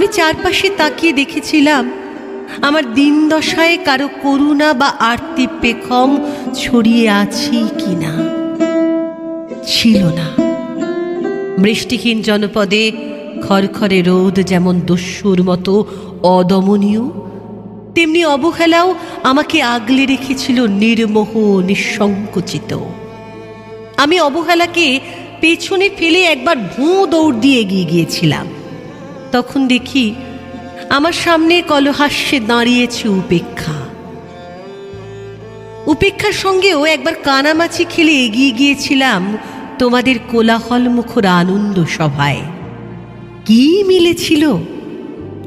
আমি চারপাশে তাকিয়ে দেখেছিলাম, আমার দিন দশায় কারও করুণা বা আরতি পেখম ছড়িয়ে আছি কিনা। ছিল না। বৃষ্টিহীন জনপদে খরখরে রোদ যেমন দস্যুর মতো অদমনীয়, তেমনি অবহেলাও আমাকে আগলে রেখেছিল নির্মোহ, নিঃসংকুচিত। আমি অবহেলাকে পেছনে ফেলে একবার ভুঁ দৌড় দিয়ে এগিয়ে গিয়েছিলাম। তখন দেখি আমার সামনে কলহাস্যে দাঁড়িয়েছে উপেক্ষা। উপেক্ষার সঙ্গেও একবার কানামাছি খেলে এগিয়ে গিয়েছিলাম তোমাদের কোলাহল মুখর আনন্দ সভায়। কি মিলেছিল?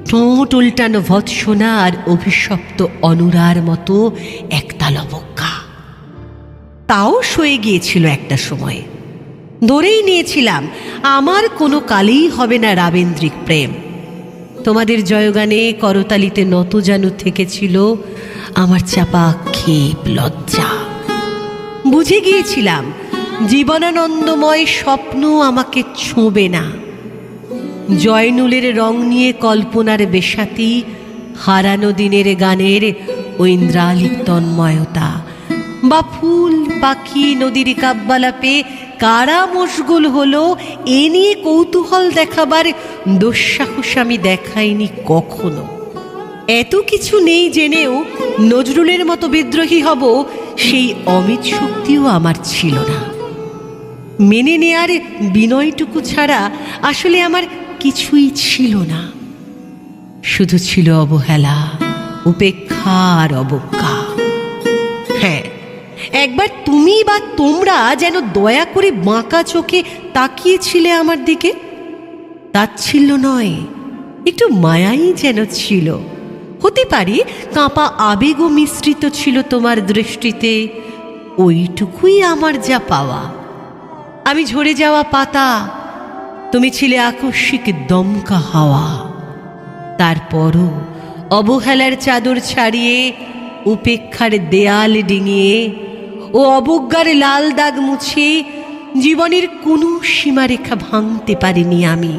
ঠোঁট উল্টানো ভৎসনা আর অভিশপ্ত অনুরার মতো একতাল অবজ্ঞা। তাও সয়ে গিয়েছিল একটা সময়। ধরেই নিয়েছিলাম, আমার কোনো কালেই হবে না রাবেন্দ্রিক প্রেম। তোমাদের জয়গানে করতালিতে নত যেন থেকেছিল আমার চাপা ক্ষেপ লজ্জা। বুঝে গিয়েছিলাম, জীবনানন্দময় স্বপ্ন আমাকে ছোঁবে না। জয়নুলের রং নিয়ে কল্পনার বেশাতি, হারানো দিনের গানের ঐন্দ্রালিক তন্ময়তা বা ফুল পাখি নদীর কাব্বালাপে কারা মশগুল হলো, এ নিয়ে কৌতূহল দেখাবার দুঃসাহস আমি দেখাইনি কখনো। এত কিছু নেই জেনেও নজরুলের মতো বিদ্রোহী হব, সেই অমিত শক্তিও আমার ছিল না। মেনে নেয়ার বিনয়টুকু ছাড়া আসলে আমার কিছুই ছিল না। শুধু ছিল অবহেলা, উপেক্ষা আর অবজ্ঞা। একবার তুমি বা তোমরা যেন দয়া করে বাঁকা চোখে তাকিয়েছিলে আমার দিকে তাচ্ছিল্য নয়, একটু মায়াই যেন ছিল। হতে পারে কাঁপা আবেগও মিশ্রিত ছিল তোমার দৃষ্টিতে, ওইটুকুই আমার যা পাওয়া। আমি ঝরে যাওয়া পাতা, তুমি ছিলে আকস্মিক দমকা হাওয়া। তারপরও অবহেলার চাদর ছাড়িয়ে, উপেক্ষার দেয়াল ডিঙিয়ে ও অবজ্ঞার লাল দাগ মুছে জীবনের কোনো সীমারেখা ভাঙতে পারিনি আমি।